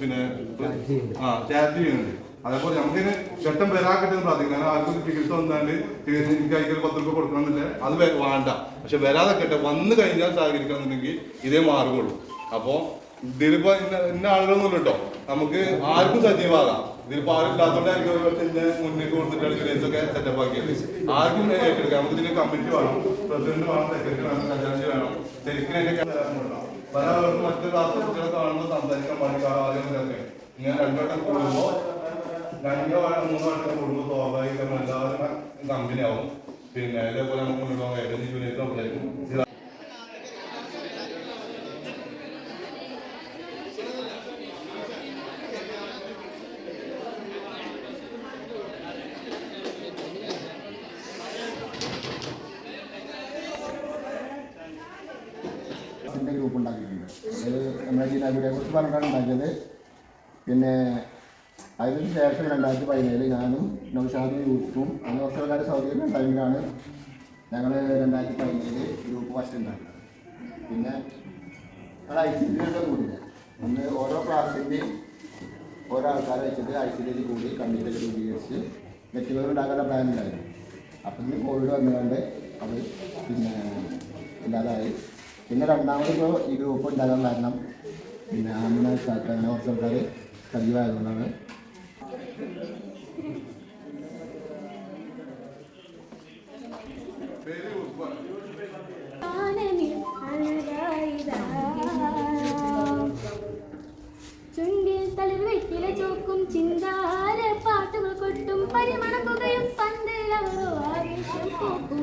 പിന്നെ ആ ചാറ്റ് ചെയ്യുന്നുണ്ട് അതേപോലെ നമുക്കിന് ഘട്ടം വരാക്കട്ടെ എന്ന് പ്രാർത്ഥിക്കും കാരണം ആർക്കും ചികിത്സ വന്നാണ്ട് എനിക്ക് കൈകൾ പത്ത് രൂപ കൊടുക്കണമെന്നില്ല. അത് വേണ്ട. പക്ഷെ വരാതെ കെട്ടെ വന്നു കഴിഞ്ഞാൽ സഹകരിക്കണമെന്നുണ്ടെങ്കിൽ ഇതേ മാർഗമുള്ളൂ. അപ്പോ ഇതിലിപ്പോ ഇന്ന ഇന്ന ആളുകളൊന്നും കേട്ടോ. നമുക്ക് ആർക്കും സജീവമാകാം ഇതിലിപ്പോ ആരും ഇല്ലാത്തോണ്ടായിരിക്കും ഒരു മുന്നിൽ കൊടുത്തിട്ടാണ് ഒക്കെ സെറ്റപ്പ് ആക്കിയത്. ആർക്കും ഏറ്റെടുക്കാം നമുക്ക് ഇതിന് കമ്മിറ്റി വേണം പ്രസിഡന്റ് വേണം സെക്രട്ടറി വേണം കല്യാണി വേണം. ശരിക്കും എന്റെ പല ആളുകൾക്കും മറ്റു ക്ലാസ് കാണുമ്പോൾ സംസാരിക്കാൻ പാടില്ല. ആളുകളൊക്കെ ഞാൻ രണ്ടുവട്ടം കൂടുമ്പോ രണ്ടോ മൂന്നോ വട്ടം കൂടുമ്പോൾ സ്വാഭാവികം എല്ലാവരും കമ്പനി ആവും. പിന്നെ ഇതേപോലെ നമുക്ക് മുന്നോട്ട് പോകാൻ അതിന്റെ ഗ്രൂപ്പ് ഉണ്ടാക്കിയിട്ടുണ്ട്. അത് നമ്മുടെ ജില്ലാബിയെ കുറിച്ച് പറഞ്ഞിട്ടാണ് ഉണ്ടാക്കിയത് പിന്നെ അതിന് ശേഷം രണ്ടായിരത്തി പതിനേഴിൽ ഞാനും നൗഷാദ് യൂത്തും അന്ന് ആൾക്കാർ സൗകര്യം ടൈമിലാണ് ഞങ്ങൾ രണ്ടായിരത്തി പതിനേഴിൽ ഗ്രൂപ്പ് ഫസ്റ്റ് ഉണ്ടാക്കുന്നത് പിന്നെ ഞങ്ങൾ ഐ സി ഡിയിലൊക്കെ കൂടിയില്ല. അന്ന് ഓരോ ക്ലാസ്സിന്റെയും ഓരോ ആൾക്കാരെ വെച്ചിട്ട് ഐ സി ഡിയിൽ കൂടി കമ്മിറ്റിയൊക്കെ രൂപീകരിച്ച് നെറ്റുകൾ ഉണ്ടാക്കുന്ന പ്ലാൻ ഉണ്ടായിരുന്നു. അപ്പം ഇന്ന് കോവിഡ് വന്നുകൊണ്ട് അത് പിന്നെ ഇല്ലാതായി. പിന്നെ രണ്ടാമത് ഇപ്പോൾ ഈ ഗ്രൂപ്പ് ഉണ്ടാകാൻ കാരണം പിന്നെ സാറ്റ് അങ്ങനെ കുറച്ച് ആൾക്കാർ സജീവമായതുകൊണ്ടാണ്. ചുണ്ടിൽ തളിർ വെറ്റില ചോക്കും ചിന്താര പാട്ടുകൾ കൊട്ടും പരിമണക്കുകയും ആവേശം പോക്കും.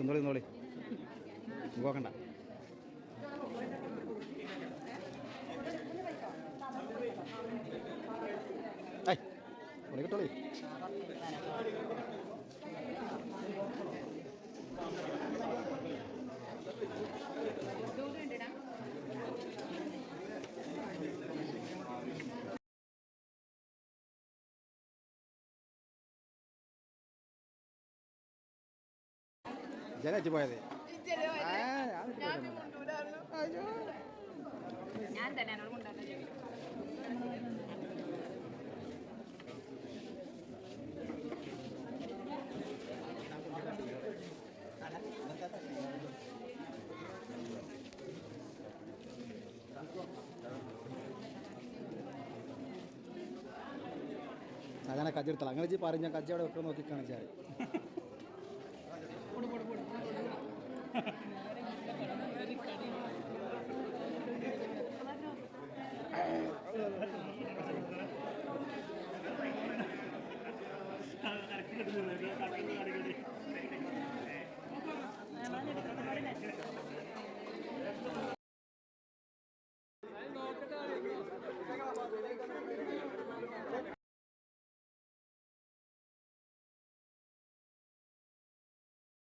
നിന്നോളി നിന്നോളി പോക്കണ്ട. ഐ ഇവിടെ കിട്ടോളി. ജനച്ചു പോയത്. അങ്ങനെ കജ്ജെടുത്തല്ല അങ്ങനെ ചെയ്ത് പറഞ്ഞ കജ്ജ അവിടെ വെക്കാൻ നോക്കി